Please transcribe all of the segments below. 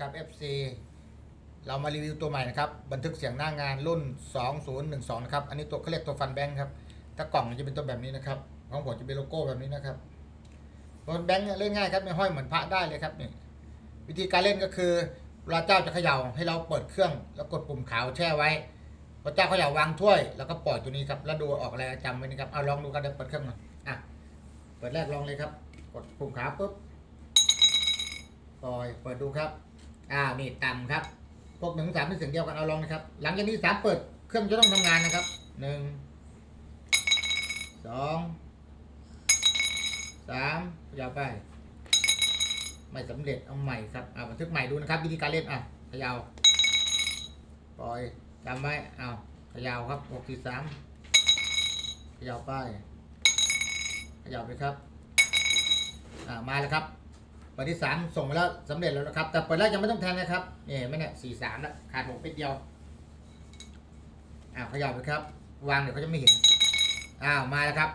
ครับ FC เรามารีวิวตัวใหม่นะครับ บันทึกเสียงหน้างานรุ่น 2012 นะครับ อันนี้ตัวเขาเรียกตัวฟันแบงค์ครับ ถ้ากล่องจะเป็นตัวแบบนี้นะครับ ของผมจะเป็นโลโก้แบบนี้นะครับฟันแบงค์เนี่ยเล่นง่ายครับไม่ห้อยเหมือนพระได้เลยครับนี่วิธีการเล่นก็คือเวลาเจ้าจะเขย่าให้เราเปิดเครื่อง แล้วกดปุ่มขาวแช่ไว้พอเจ้าเขย่าวางถ้วย แล้วก็ปล่อยตัวนี้ครับแล้วดูออกอะไรจำไว้นะครับเอาลองดูกันเดี๋ยวเปิดเครื่องหน่อยอะเปิดแรกลองเลยครับ กดปุ่มขาวปุ๊บปล่อยเปิดดูครับ อ่านี่ต่ำครับ พวกหนึ่งสามเป็นเสียงเดียวกันเอาลองนะครับ หลังจากนี้สามเปิดเครื่องจะต้องทำงานนะครับหนึ่งสองสามยาวไป ไม่สำเร็จเอาใหม่ครับอ่าบันทึกใหม่ดูนะครับ วิธีการเล่นอะขยาวปล่อยจำไว้อ้าวขยาวครับหกสี่สามขยาวไปขยาวไปครับ อ่ามาแล้วครับ ปิดที่สามส่งมาแล้วสำเร็จแล้วนะครับ แต่เปิดแรกยังไม่ต้องแทงนะครับนี่เห็นไหมเนี่ยสี่สามแล้วขาดหกเป็ดเดียวอ้าวเขย่าไปครับ วางเดี๋ยวเขาจะไม่เห็นอ้าวมาแล้วครับ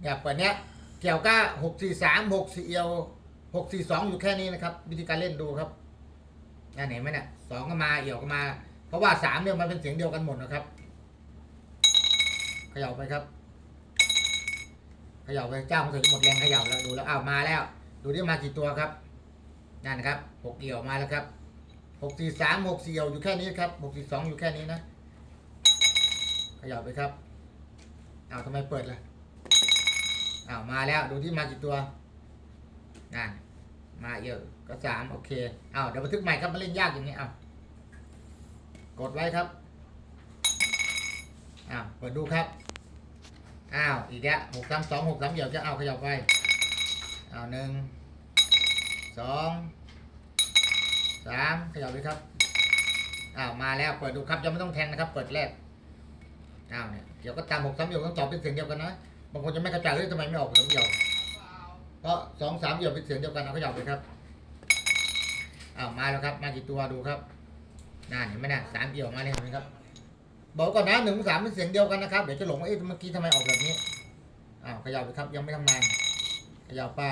เนี่ยเปิดเนี้ยเกี่ยวก้าหกสี่สามหกสี่เอียวหกสี่สองอยู่แค่นี้นะครับ วิธีการเล่นดูครับนั่นเห็นไหมเนี่ยสองก็มาเอี่ยวก็มา เพราะว่าสามเนี่ยมันเป็นเสียงเดียวกันหมดนะครับเขย่าไปครับเขย่าไปเจ้าของเธอหมดแรงเขย่าแล้วดูแล้วอ้าวมาแล้ว ดูที่มากี่ตัวครับนั่นครับหกเอี่ยวมาแล้วครับหกสี่สามหกสี่เอี่ยวอยู่แค่นี้ครับหกสี่สองอยู่แค่นี้นะขยับไปครับเอาทำไมเปิดล่ะอ้ามาแล้วดูที่มากี่ตัวนั่นมาเอี่ยวก็สามโอเคเอาเดี๋ยวบันทึกใหม่ครับมาเล่นยากอย่างนี้เอากดไว้ครับอ้าวเปิดดูครับ อ้าว อีกแล้วหกสามสองหกสามเอี่ยวจะเอาขยับไป เอาหนึ่งสองสามขยับเลยครับอ้าวมาแล้วเปิดดูครับยังไม่ต้องแทงนะครับ เปิดแรกอ้าวเนี่ยเดี๋ยวก็ตามหกสามเดี่ยวต้องตอบเป็นเสียงเดียวกันนะบางคนจะไม่เข้าใจเลยทำไมไม่ออกสามเดี่ยวเพราะสองสามเดี่ยวเป็นเสียงเดียวกันเอาขยับเลยครับอ้าวมาแล้วครับ มากี่ตัวดูครับนั่นเห็นไหมนะสามเดี่ยวมาเลยครับ บอกก่อนนะหนึ่งสามเป็นเสียงเดียวกันนะครับเดี๋ยวจะหลงว่าเอ๊ะเมื่อกี้ทำไมออกแบบนี้อ้าวขยับไปครับยังไม่ทำงาน ขยับไป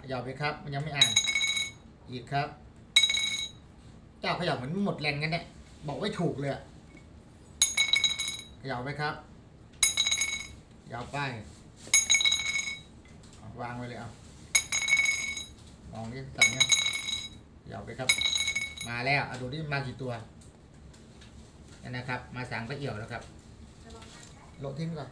ขยับไปครับ มันยังไม่อ่าน อีกครับ เจ้าขยับเหมือนหมดแรงกันเนี่ยบอกไม่ถูกเลยขยับไปครับขยับไปวางไว้เลยเอามองนี่สั่งเนี่ยขยับไปครับ มาแล้วเอาดูที่มากี่ตัวนั่นนะครับ มาสั่งก็เอี่ยวแล้วครับโลทิ้งก่อน